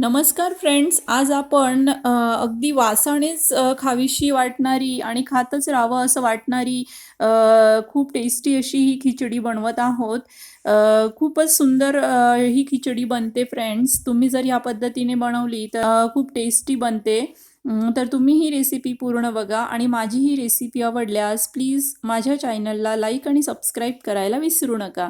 नमस्कार फ्रेंड्स आज आपण अगदी वासानेच खावीशी वाटणारी आणि खातच राहावं असं वाटणारी खूप टेस्टी अशी ही खिचडी बनवत आहोत. खूपच सुंदर ही खिचडी बनते फ्रेंड्स तुम्ही जर या पद्धतीने बनवली तर खूप टेस्टी बनते. तर तुम्ही ही रेसिपी पूर्ण बघा आणि माझी ही रेसिपी आवडल्यास प्लीज माझ्या चॅनलला लाईक आणि सबस्क्राईब करायला विसरू नका.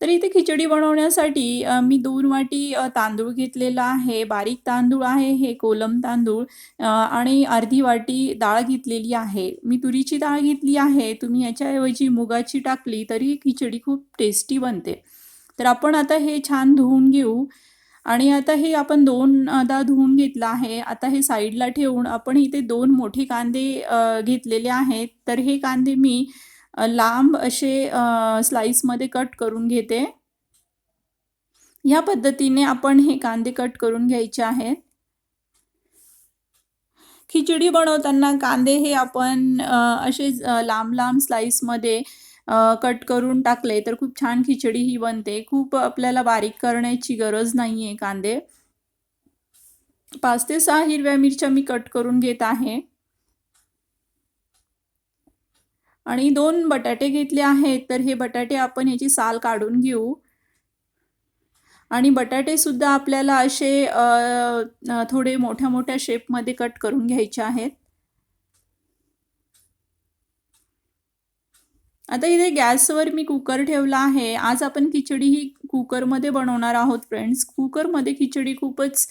तर इथे खिचडी बनवण्यासाठी मी दोन वाटी तांदूळ घेतलेला आहे. बारीक तांदूळ आहे हे कोलम तांदूळ आणि अर्धी वाटी डाळ घेतलेली आहे. मी तुरीची डाळ घेतली आहे. तुम्ही याच्याऐवजी मुगाची टाकली तरी खिचडी खूप टेस्टी बनते. तर आपण आता हे छान धुवून घेऊ. आणि आता हे आपण दोनदा धुवून घेतलं आहे. आता हे साईडला ठेवून आपण इथे दोन मोठे कांदे घेतलेले आहेत. तर हे कांदे मी लांब असे स्लाईसमध्ये कट करून घेते. ह्या पद्धतीने आपण हे कांदे कट करून घ्यायचे आहेत. खिचडी बनवताना कांदे हे आपण असे लांब लांब स्लाईसमध्ये कट करून टाकले तर खूप छान खिचडी ही बनते. खूप आपल्याला बारीक करण्याची गरज नाही आहे कांदे. पाच ते सहा हिरव्या मिरच्या मी कट करून घेत आहे. आणि दोन बटाटे घेतले आहेत तर हे बटाटे आपण याची साल काढून घेऊ. आणि बटाटे सुद्धा आपल्याला असे थोडे मोठ्या मोठ्या शेपमध्ये कट करून घ्यायचे आहेत. आता इथे गॅसवर मी कुकर ठेवला आहे. आज आपण खिचडी ही कुकरमध्ये बनवणार आहोत फ्रेंड्स कुकरमध्ये खिचडी खूपच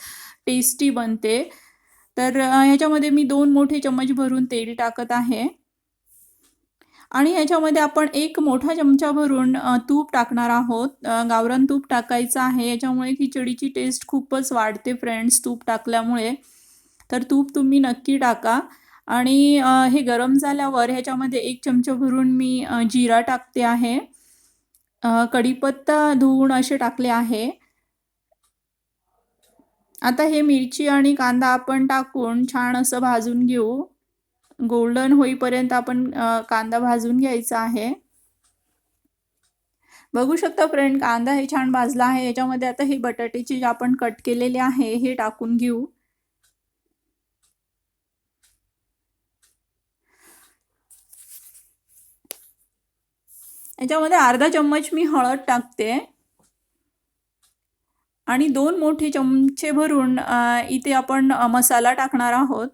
टेस्टी बनते. तर ह्याच्यामध्ये मी दोन मोठे चम्मच भरून तेल टाकत आहे. आणि ह्याच्यामध्ये आपण एक मोठा चमचा भरून तूप टाकणार आहोत. गावरान तूप टाकायचं आहे. याच्यामुळे खिचडीची टेस्ट खूपच वाढते फ्रेंड्स तूप टाकल्यामुळे. तर तूप तुम्ही नक्की टाका. आणि हे गरम झाल्यावर ह्याच्यामध्ये एक चमचा भरून मी जिरा टाकते आहे. कढीपत्ता धुवून असे टाकले आहे. आता हे मिरची आणि कांदा आपण टाकून छान असं भाजून घेऊ. गोल्डन होईपर्यंत आपण कांदा भाजून घ्यायचा आहे. बघू शकता फ्रेंड कांदा हे छान भाजला आहे. याच्यामध्ये आता हे बटाट्याचे जे आपण कट केलेले आहे हे टाकून घेऊ. याच्यामध्ये अर्धा चम्मच मी हळद टाकते. आणि दोन मोठे चमचे भरून इथे आपण मसाला टाकणार आहोत.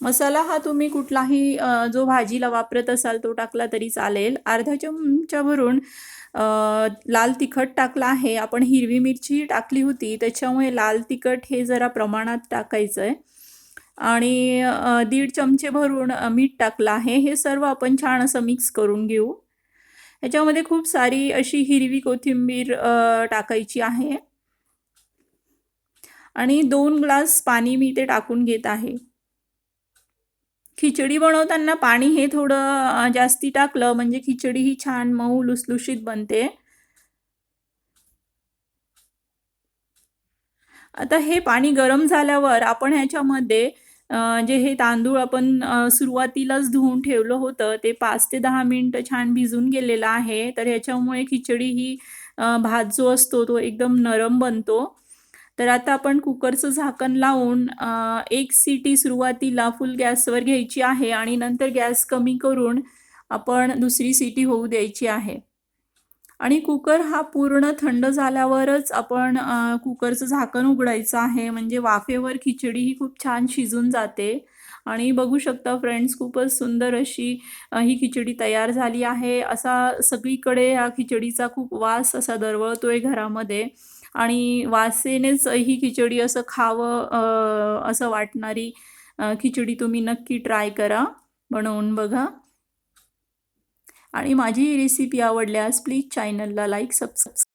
मसाला हा तुम्ही कुठलाही जो भाजीला वापरत असाल तो टाकला तरी चालेल. अर्धा चमच्यावरून भरून लाल तिखट टाकला आहे. आपण हिरवी मिरची टाकली होती. त्याच्यामुळे लाल तिखट हे जरा प्रमाणात टाकायचं आहे आणि दीड चमचे भरून मीठ टाकलं आहे. हे सर्व आपण छान असं मिक्स करून घेऊ. ह्याच्यामध्ये खूप सारी अशी हिरवी कोथिंबीर टाकायची आहे. आणि दोन ग्लास पाणी मी ते टाकून घेत आहे. खिचडी बनवताना पाणी हे थोडं जास्ती टाकलं म्हणजे खिचडी ही छान मऊ लुसलुशीत बनते. आता हे पाणी गरम झाल्यावर आपण ह्याच्यामध्ये जे हे तांदूळ आपण सुरुवातीलाच धुवून ठेवलं होतं ते पाच ते दहा मिनटं छान भिजून गेलेलं आहे. तर ह्याच्यामुळे खिचडी ही भात जो असतो तो एकदम नरम बनतो. तर आता आपण कुकरचं झाकण लावून एक सिटी सुरुवातीला फुल गॅसवर घ्यायची आहे आणि नंतर गॅस कमी करून आपण दुसरी सिटी होऊ द्यायची आहे. आणि कुकर हा पूर्ण थंड झाल्यावरच आपण कुकरचं झाकण उघडायचं आहे. म्हणजे वाफेवर खिचडी ही खूप छान शिजून जाते. आणि बघू शकता फ्रेंड्स खूपच सुंदर अशी ही खिचडी तयार झाली आहे. असा सगळीकडे ह्या खिचडीचा खूप वास असा दरवळतोय घरामध्ये. आणि वासेनेच ही खिचडी असं खावं असं वाटणारी खिचडी तुम्ही नक्की ट्राय करा. बनवून बघा. आणि माझी ही रेसिपी आवडल्यास प्लीज चॅनलला लाईक सबस्क्राईब